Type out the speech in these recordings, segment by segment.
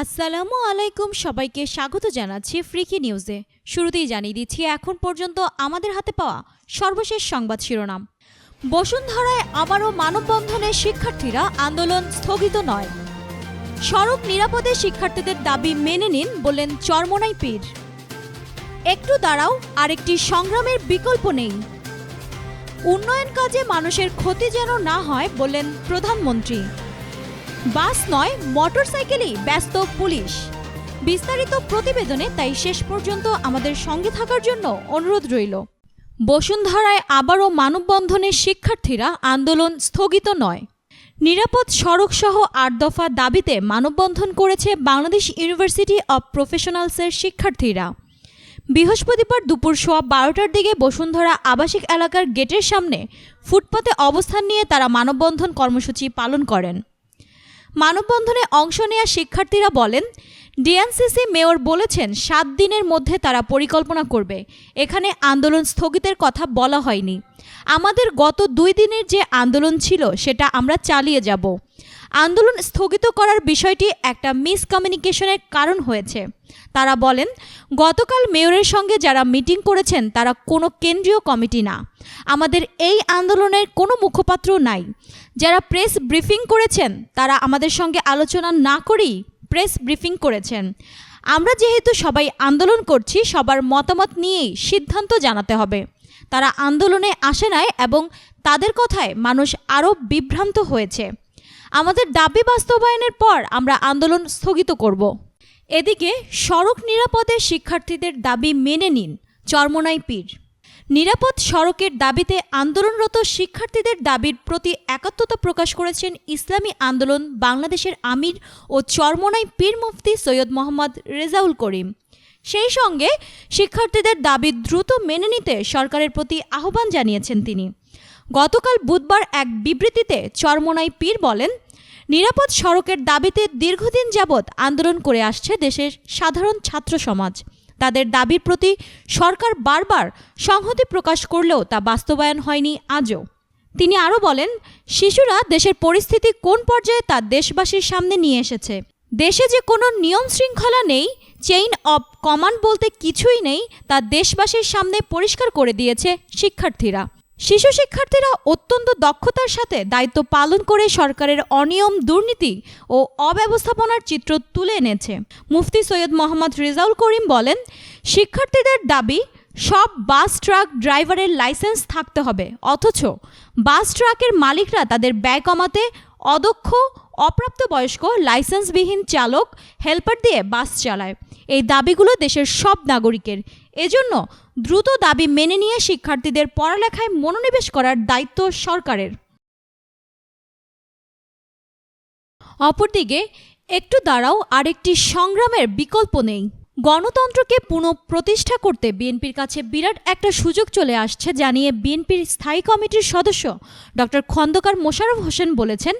আসসালামু আলাইকুম সবাইকে স্বাগত জানাচ্ছি ফ্রিকি নিউজে। শুরুতেই জানিয়ে দিচ্ছি, এখন পর্যন্ত আমাদের হাতে পাওয়া সর্বশেষ সংবাদ শিরোনাম। বসুন্ধরায় আবারও মানববন্ধনে শিক্ষার্থীরা আন্দোলন স্থগিত নয়। সড়ক নিরাপদে শিক্ষার্থীদের দাবি মেনে নিন বললেন চরমনাই পীর। একটু দাঁড়াও, আরেকটি সংগ্রামের বিকল্প নেই। উন্নয়ন কাজে মানুষের ক্ষতি যেন না হয় বললেন প্রধানমন্ত্রী। বাস নয়, মোটরসাইকেলই ব্যস্ত পুলিশ। বিস্তারিত প্রতিবেদনে তাই শেষ পর্যন্ত আমাদের সঙ্গে থাকার জন্য অনুরোধ রইল। বসুন্ধরায় আবারও মানববন্ধনে শিক্ষার্থীরা আন্দোলন স্থগিত নয়। নিরাপদ সড়ক সহ আট দফা দাবিতে মানববন্ধন করেছে বাংলাদেশ ইউনিভার্সিটি অব প্রফেশনালসের শিক্ষার্থীরা। বৃহস্পতিবার দুপুর সোয়া বারোটার দিকে বসুন্ধরা আবাসিক এলাকার গেটের সামনে ফুটপাতে অবস্থান নিয়ে তারা মানববন্ধন কর্মসূচি পালন করেন। মানববন্ধনে অংশ নেওয়া শিক্ষার্থীরা বলেন, ডিএনসিসি মেয়র বলেছেন, সাত দিনের মধ্যে তারা পরিকল্পনা করবে। এখানে আন্দোলন স্থগিতের কথা বলা হয়নি। আমাদের গত দুই দিনের যে আন্দোলন ছিল, সেটা আমরা চালিয়ে যাব। আন্দোলন স্থগিত করার বিষয়টি একটা মিসকমিউনিকেশনের কারণ হয়েছে। তারা বলেন, গতকাল মেয়রের সঙ্গে যারা মিটিং করেছেন, তারা কোনো কেন্দ্রীয় কমিটি না। আমাদের এই আন্দোলনের কোনো মুখপাত্র নাই। যারা প্রেস ব্রিফিং করেছেন, তারা আমাদের সঙ্গে আলোচনা না করেই প্রেস ব্রিফিং করেছেন। আমরা যেহেতু সবাই আন্দোলন করছি, সবার মতামত নিয়েই সিদ্ধান্ত জানাতে হবে। তারা আন্দোলনে আসে নাই এবং তাদের কথায় মানুষ আরও বিভ্রান্ত হয়েছে। আমাদের দাবি বাস্তবায়নের পর আমরা আন্দোলন স্থগিত করব। এদিকে সড়ক নিরাপদে শিক্ষার্থীদের দাবি মেনে নিন চরমনাই পীর। নিরাপদ সড়কের দাবিতে আন্দোলনরত শিক্ষার্থীদের দাবির প্রতি একাত্মতা প্রকাশ করেছেন ইসলামী আন্দোলন, বাংলাদেশের আমির ও চরমনাই পীর মুফতি সৈয়দ মোহাম্মদ রেজাউল করিম। সেই সঙ্গে শিক্ষার্থীদের দাবি দ্রুত মেনে নিতে সরকারের প্রতি আহ্বান জানিয়েছেন তিনি। গতকাল বুধবার এক বিবৃতিতে চরমোনাই পীর বলেন, নিরাপদ সড়কের দাবিতে দীর্ঘদিন যাবৎ আন্দোলন করে আসছে দেশের সাধারণ ছাত্র সমাজ। তাদের দাবির প্রতি সরকার বারবার সংহতি প্রকাশ করলেও তা বাস্তবায়ন হয়নি আজও। তিনি আরও বলেন, শিশুরা দেশের পরিস্থিতি কোন পর্যায়ে তা দেশবাসীর সামনে নিয়ে এসেছে। দেশে যে কোনো নিয়ম শৃঙ্খলা নেই, চেইন অব কমান্ড বলতে কিছুই নেই, তা দেশবাসীর সামনে পরিষ্কার করে দিয়েছে শিক্ষার্থীরা। শিশু শিক্ষার্থীরা অত্যন্ত দক্ষতার সাথে দায়িত্ব পালন করে সরকারের অনিয়ম, দুর্নীতি ও অব্যবস্থাপনার চিত্র তুলে এনেছে। মুফতি সৈয়দ মোহাম্মদ রেজাউল করিম বলেন, শিক্ষার্থীদের দাবি, সব বাস ট্রাক ড্রাইভারের লাইসেন্স থাকতে হবে, অথচ বাস ট্রাকের মালিকরা তাদের ব্যয় কমাতে অদক্ষ, অপ্রাপ্তবয়স্ক, লাইসেন্সবিহীন চালক, হেল্পার দিয়ে বাস চালায়। এই দাবিগুলো দেশের সব নাগরিকের। এজন্য দ্রুত দাবি মেনে নিয়ে শিক্ষার্থীদের পড়ালেখায় মনোনিবেশ করার দায়িত্ব সরকারের। অপরদিকে, একটু দাঁড়াও, আরেকটি সংগ্রামের বিকল্প নেই। গণতন্ত্রকে পুনঃপ্রতিষ্ঠা করতে বিএনপির কাছে বিরাট একটা সুযোগ চলে আসছে, জানিয়ে বিএনপির স্থায়ী কমিটির সদস্য ডক্টর খন্দকার মোশাররফ হোসেন বলেছেন,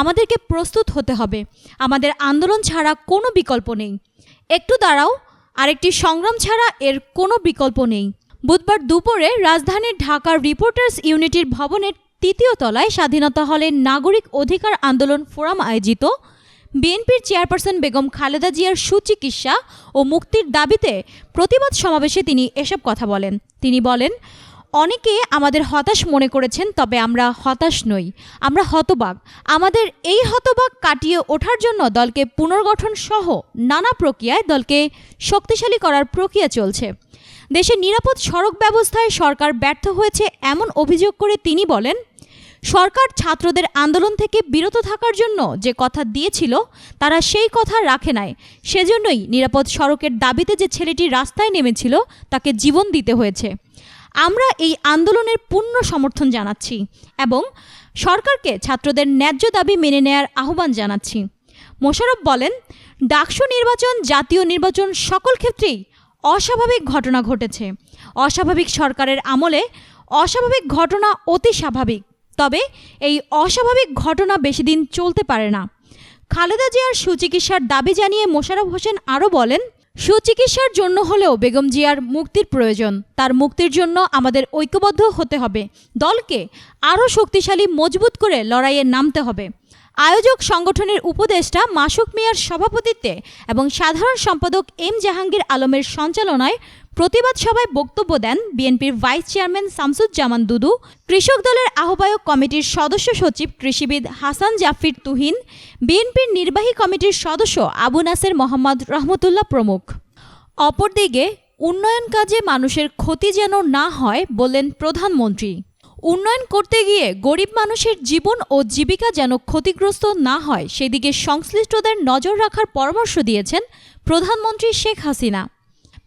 আমাদেরকে প্রস্তুত হতে হবে। আমাদের আন্দোলন ছাড়া কোনো বিকল্প নেই। একটু দাঁড়াও আরেকটি সংগ্রাম ছাড়া এর কোনো বিকল্প নেই। বুধবার দুপুরে রাজধানীর ঢাকার রিপোর্টার্স ইউনিটির ভবনের তৃতীয় তলায় স্বাধীনতা হলে নাগরিক অধিকার আন্দোলন ফোরাম আয়োজিত। বিএনপির চেয়ারপারসন বেগম খালেদা জিয়ার সুচিকিৎসা ও মুক্তির দাবিতে প্রতিবাদ সমাবেশে তিনি এসব কথা বলেন। তিনি বলেন অনেকে আমাদের হতাশ মনে করেছেন, তবে আমরা হতাশ নই। আমরা হতবাক। আমাদের এই হতবাক কাটিয়ে ওঠার জন্য দলকে পুনর্গঠন সহ নানা প্রক্রিয়ায় দলকে শক্তিশালী করার প্রক্রিয়া চলছে। দেশের নিরাপদ সড়ক ব্যবস্থায় সরকার ব্যর্থ হয়েছে এমন অভিযোগ করে তিনি বলেন, সরকার ছাত্রদের আন্দোলন থেকে বিরত থাকার জন্য যে কথা দিয়েছিল, তারা সেই কথা রাখে নাই। সেজন্যই নিরাপদ সড়কের দাবিতে যে ছেলেটি রাস্তায় নেমেছিল, তাকে জীবন দিতে হয়েছে। আমরা এই আন্দোলনের পূর্ণ সমর্থন জানাচ্ছি এবং সরকারকে ছাত্রদের ন্যায্য দাবি মেনে নেয়ার আহ্বান জানাচ্ছি। মোশাররফ বলেন, ডাকসু নির্বাচন, জাতীয় নির্বাচন সকল ক্ষেত্রেই অস্বাভাবিক ঘটনা ঘটেছে। অস্বাভাবিক সরকারের আমলে অস্বাভাবিক ঘটনা অতি স্বাভাবিক। তবে এই অস্বাভাবিক ঘটনা বেশি দিন চলতে পারে না। খালেদা জিয়ার সুচিকিৎসার দাবি জানিয়ে মোশারফ হোসেন আরও বলেন সুচিকিৎসার জন্য হলেও বেগম জিয়ার মুক্তির প্রয়োজন। তার মুক্তির জন্য আমাদের ঐক্যবদ্ধ হতে হবে। দলকে আরও শক্তিশালী, মজবুত করে লড়াইয়ে নামতে হবে। আয়োজক সংগঠনের উপদেষ্টা মাসুক মিয়ার সভাপতিত্বে এবং সাধারণ সম্পাদক এম জাহাঙ্গীর আলমের সঞ্চালনায় প্রতিবাদ সভায় বক্তব্য দেন বিএনপির ভাইস চেয়ারম্যান শামসুজ্জামান দুদু, কৃষক দলের আহ্বায়ক কমিটির সদস্য সচিব কৃষিবিদ হাসান জাফির তুহিন, বিএনপির নির্বাহী কমিটির সদস্য আবু নাসের মোহাম্মদ রহমতুল্লাহ প্রমুখ। অপরদিকে, উন্নয়ন কাজে মানুষের ক্ষতি যেন না হয় বললেন প্রধানমন্ত্রী। উন্নয়ন করতে গিয়ে গরিব মানুষের জীবন ও জীবিকা যেন ক্ষতিগ্রস্ত না হয়, সেদিকে সংশ্লিষ্টদের নজর রাখার পরামর্শ দিয়েছেন প্রধানমন্ত্রী শেখ হাসিনা।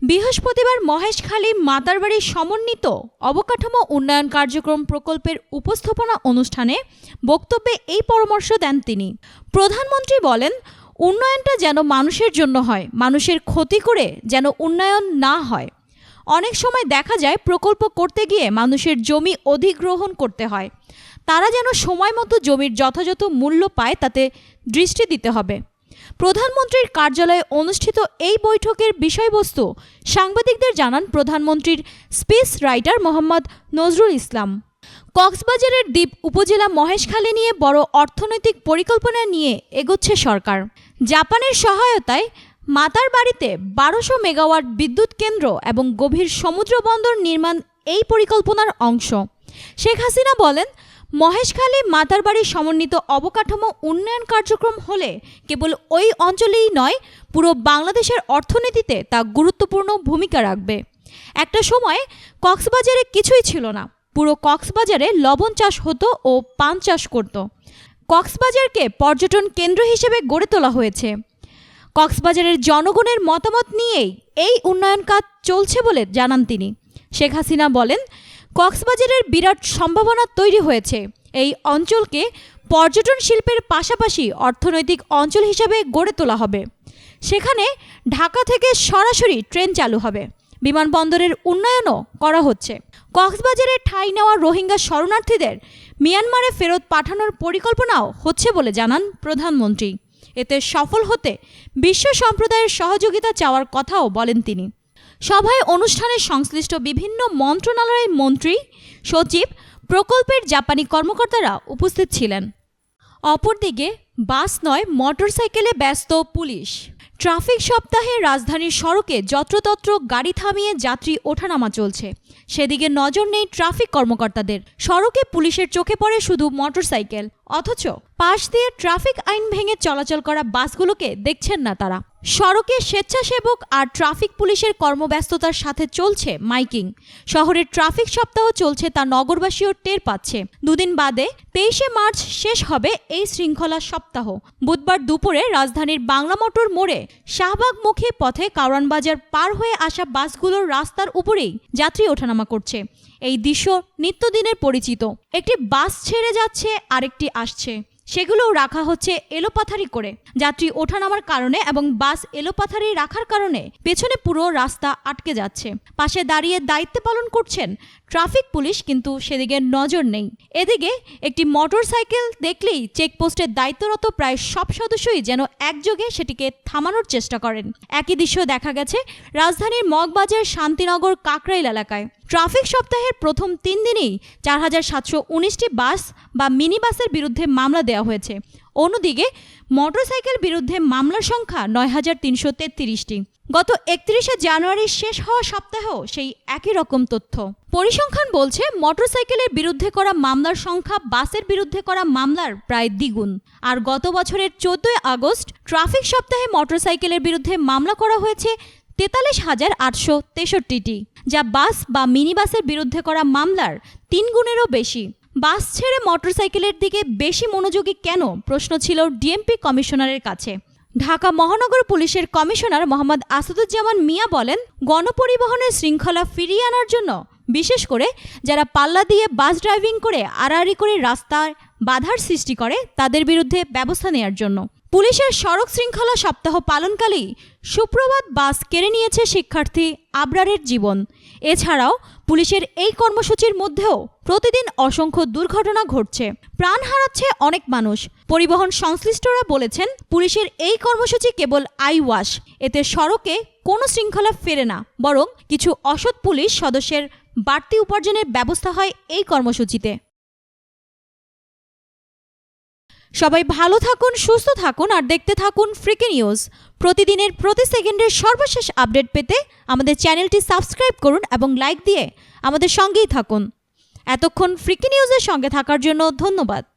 বৃহস্পতিবার মহেশখালী মাতারবাড়ি সমন্বিত অবকাঠামো উন্নয়ন কার্যক্রম প্রকল্পের উপস্থাপনা অনুষ্ঠানে বক্তব্যে এই পরামর্শ দেন তিনি। প্রধানমন্ত্রী বলেন, উন্নয়নটা যেন মানুষের জন্য হয়, মানুষের ক্ষতি করে যেন উন্নয়ন না হয়। অনেক সময় দেখা যায় প্রকল্প করতে গিয়ে মানুষের জমি অধিগ্রহণ করতে হয়। তারা যেন সময় মতো জমির যথাযথ মূল্য পায়, তাতে দৃষ্টি দিতে হবে। প্রধানমন্ত্রীর কার্যালয়ে অনুষ্ঠিত এই বৈঠকের বিষয়বস্তু সাংবাদিকদের জানান প্রধানমন্ত্রীর স্পেস রাইটার মোহাম্মদ নজরুল ইসলাম। কক্সবাজারের দ্বীপ উপজেলা মহেশখালী নিয়ে বড় অর্থনৈতিক পরিকল্পনা নিয়ে এগোচ্ছে সরকার। জাপানের সহায়তায় মাতার বাড়িতে বারোশো মেগাওয়াট বিদ্যুৎ কেন্দ্র এবং গভীর সমুদ্র বন্দর নির্মাণ এই পরিকল্পনার অংশ। শেখ হাসিনা বলেন মহেশখালী মাতারবাড়ি সমন্বিত অবকাঠামো উন্নয়ন কার্যক্রম হলে কেবল ওই অঞ্চলেই নয়, পুরো বাংলাদেশের অর্থনীতিতে তা গুরুত্বপূর্ণ ভূমিকা রাখবে। একটা সময় কক্সবাজারে কিছুই ছিল না। পুরো কক্সবাজারে লবণ চাষ হতো ও পান চাষ করত। কক্সবাজারকে পর্যটন কেন্দ্র হিসেবে গড়ে তোলা হয়েছে। কক্সবাজারের জনগণের মতামত নিয়েই এই উন্নয়ন কাজ চলছে বলে জানান তিনি। শেখ হাসিনা বলেন কক্সবাজারের বিরাট সম্ভাবনা তৈরি হয়েছে। এই অঞ্চলকে পর্যটন শিল্পের পাশাপাশি অর্থনৈতিক অঞ্চল হিসেবে গড়ে তোলা হবে। সেখানে ঢাকা থেকে সরাসরি ট্রেন চালু হবে। বিমানবন্দরের উন্নয়নও করা হচ্ছে। কক্সবাজারে ঠাঁই নেওয়া রোহিঙ্গা শরণার্থীদের মিয়ানমারে ফেরত পাঠানোর পরিকল্পনাও হচ্ছে বলে জানান প্রধানমন্ত্রী। এতে সফল হতে বিশ্ব সম্প্রদায়ের সহযোগিতা চাওয়ার কথাও বলেন তিনি। সভায় অনুষ্ঠানে সংশ্লিষ্ট বিভিন্ন মন্ত্রণালয়ের মন্ত্রী, সচিব, প্রকল্পের জাপানি কর্মকর্তারা উপস্থিত ছিলেন। অপরদিকে, বাস নয়, মোটরসাইকেলে ব্যস্ত পুলিশ। ট্রাফিক সপ্তাহে রাজধানীর সড়কে যত্রতত্র গাড়ি থামিয়ে যাত্রী ওঠানামা চলছে। সেদিকে নজর নেই ট্রাফিক কর্মকর্তাদের। সড়কে পুলিশের চোখে পড়ে শুধু মোটরসাইকেল। অথচ পাশ দিয়ে ট্রাফিক আইন ভেঙে চলাচল করা বাসগুলোকে দেখছেন না তারা। সড়কে স্বেচ্ছাসেবক আর ট্রাফিক পুলিশের কর্মব্যস্ততার সাথে চলছে মাইকিং। শহরের ট্রাফিক সপ্তাহ চলছে তা নগরবাসীও টের পাচ্ছে। দুদিন বাদে তেইশে মার্চ শেষ হবে এই শৃঙ্খলা সপ্তাহ। বুধবার দুপুরে রাজধানীর বাংলা মোটর মোড়ে শাহবাগমুখী পথে কারওয়ান বাজার পার হয়ে আসা বাসগুলোর রাস্তার উপরেই যাত্রী ওঠানামা করছে। এই দৃশ্য নিত্যদিনের পরিচিত। একটি বাস ছেড়ে যাচ্ছে, আরেকটি আসছে। সেগুলোও রাখা হচ্ছে এলোপাথারি করে। যাত্রী ওঠানামার কারণে এবং বাস এলোপাথারি রাখার কারণে পেছনে পুরো রাস্তা আটকে যাচ্ছে। পাশে দাঁড়িয়ে দায়িত্ব পালন করছেন ট্রাফিক পুলিশ, কিন্তু সেদিকে নজর নেই। এদিকে একটি মোটর সাইকেল দেখলেই চেকপোস্টের দায়িত্বরত প্রায় সব সদস্যই যেন একযোগে সেটিকে থামানোর চেষ্টা করেন। একই দৃশ্য দেখা গেছে রাজধানীর মগবাজার শান্তিনগর কাকরাইল এলাকায়। ট্রাফিক সপ্তাহের প্রথম তিন দিনেই চার হাজার সাতশো উনিশটি বাস বা মিনি বাসের বিরুদ্ধে মামলা দেওয়া হয়েছে। অন্যদিকে মোটরসাইকেল বিরুদ্ধে মামলার সংখ্যা নয় হাজার তিনশো তেত্রিশটি। গত একত্রিশে জানুয়ারির শেষ হওয়া সপ্তাহেও সেই একই রকম তথ্য। পরিসংখ্যান বলছে, মোটরসাইকেলের বিরুদ্ধে করা মামলার সংখ্যা বাসের বিরুদ্ধে করা মামলার প্রায় দ্বিগুণ। আর গত বছরের চোদ্দই আগস্ট ট্রাফিক সপ্তাহে মোটরসাইকেলের বিরুদ্ধে মামলা করা হয়েছে তেতাল্লিশ হাজার আটশো তেষট্টিটি, যা বাস বা মিনি বাসের বিরুদ্ধে করা মামলার তিন গুণেরও বেশি। বাস ছেড়ে মোটরসাইকেলের দিকে বেশি মনোযোগী কেন? প্রশ্ন ছিল ডিএমপি কমিশনারের কাছে। ঢাকা মহানগর পুলিশের কমিশনার মোহাম্মদ আসাদুজ্জামান মিয়া বলেন, গণপরিবহনের শৃঙ্খলা ফিরিয়ে আনার জন্য, বিশেষ করে যারা পাল্লা দিয়ে বাস ড্রাইভিং করে আড়াআড়ি করে রাস্তায় বাধার সৃষ্টি করে, তাদের বিরুদ্ধে ব্যবস্থা নেওয়ার জন্য। পুলিশের সড়ক শৃঙ্খলা সপ্তাহ পালনকালেই সুপ্রভাত বাস কেড়ে নিয়েছে শিক্ষার্থী আবরারের জীবন। এছাড়াও পুলিশের এই কর্মসূচির মধ্যেও প্রতিদিন অসংখ্য দুর্ঘটনা ঘটছে। প্রাণ হারাচ্ছে অনেক মানুষ। পরিবহন সংশ্লিষ্টরা বলেছেন, পুলিশের এই কর্মসূচি কেবল আই ওয়াশ। এতে সড়কে কোনো শৃঙ্খলা ফেরে না। বরং কিছু অসৎ পুলিশ সদস্যের বাড়তি উপার্জনের ব্যবস্থা হয় এই কর্মসূচিতে। সবাই ভালো থাকুন, সুস্থ থাকুন আর দেখতে থাকুন ফ্রিকে নিউজ প্রতিদিনের প্রতি সেকেন্ডের সর্বশেষ আপডেট পেতে আমাদের চ্যানেলটি সাবস্ক্রাইব করুন এবং লাইক দিয়ে আমাদের সঙ্গেই থাকুন। এতক্ষণ ফ্রিকে নিউজের সঙ্গে থাকার জন্য ধন্যবাদ।